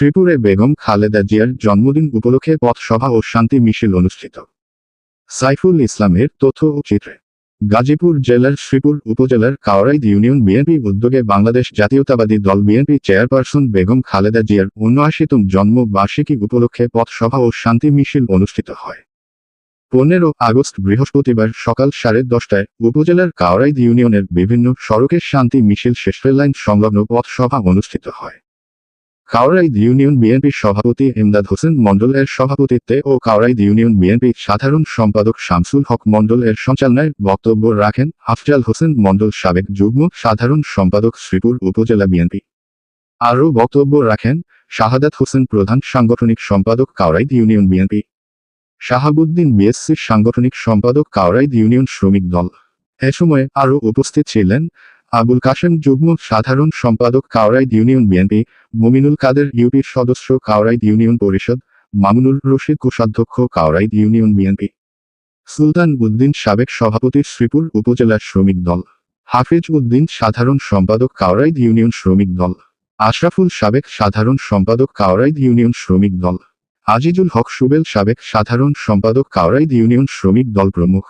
শ্রীপুরে বেগম খালেদা জিয়ার জন্মদিন উপলক্ষে পথসভা ও শান্তি মিছিল অনুষ্ঠিত। সাইফুল ইসলামের তথ্য ও চিত্রে। গাজীপুর জেলার শ্রীপুর উপজেলার কাওরাইদ ইউনিয়ন বিএনপি উদ্যোগে বাংলাদেশ জাতীয়তাবাদী দল বিএনপি চেয়ারপারসন বেগম খালেদা জিয়ার উনআশিতম জন্ম বার্ষিকী উপলক্ষে পথসভা ও শান্তি মিছিল অনুষ্ঠিত হয়। পনেরো আগস্ট বৃহস্পতিবার সকাল সাড়ে দশটায় উপজেলার কাওরাইদ ইউনিয়নের বিভিন্ন সড়কের শান্তি মিছিল শেষ লাইন সংলগ্ন পথসভা অনুষ্ঠিত হয়। কাওরাইদ ইউনিয়ন বিএনপির সভাপতি এমদাদ হোসেন মণ্ডল এর সভাপতিত্বে ও কাওরাইদ ইউনিয়ন বিএনপির সাধারণ সম্পাদক শামসুল হক মণ্ডল এর সঞ্চালনায় বক্তব্য রাখেন আফজাল হোসেন মণ্ডল সাবেক যুগ্ম সাধারণ সম্পাদক শ্রীপুর উপজেলা বিএনপি। আরও বক্তব্য রাখেন শাহাদাত হোসেন প্রধান সাংগঠনিক সম্পাদক কাওরাইদ ইউনিয়ন বিএনপি। শাহাবুদ্দিন বিএসসির সাংগঠনিক সম্পাদক কাওরাইদ ইউনিয়ন শ্রমিক দল। এ সময় আরও উপস্থিত ছিলেন আবুল কাশেম যুগ্ম সাধারণ সম্পাদক কাওরাইদ ইউনিয়ন বিএনপি, মুমিনুল কাদের ইউপির সদস্য কাওরাইদ ইউনিয়ন পরিষদ, মামুনুর রশিদ কোষাধ্যক্ষ কাওরাইদ ইউনিয়ন বিএনপি। সুলতান উদ্দিন সাবেক সভাপতি শ্রীপুর উপজেলা শ্রমিক দল। হাফিজ উদ্দিন সাধারণ সম্পাদক কাওরাইদ ইউনিয়ন শ্রমিক দল। আশরাফুল সাবেক সাধারণ সম্পাদক কাওরাইদ ইউনিয়ন শ্রমিক দল। আজিজুল হক সুবেল সাবেক সাধারণ সম্পাদক কাওরাইদ ইউনিয়ন শ্রমিক দল প্রমুখ।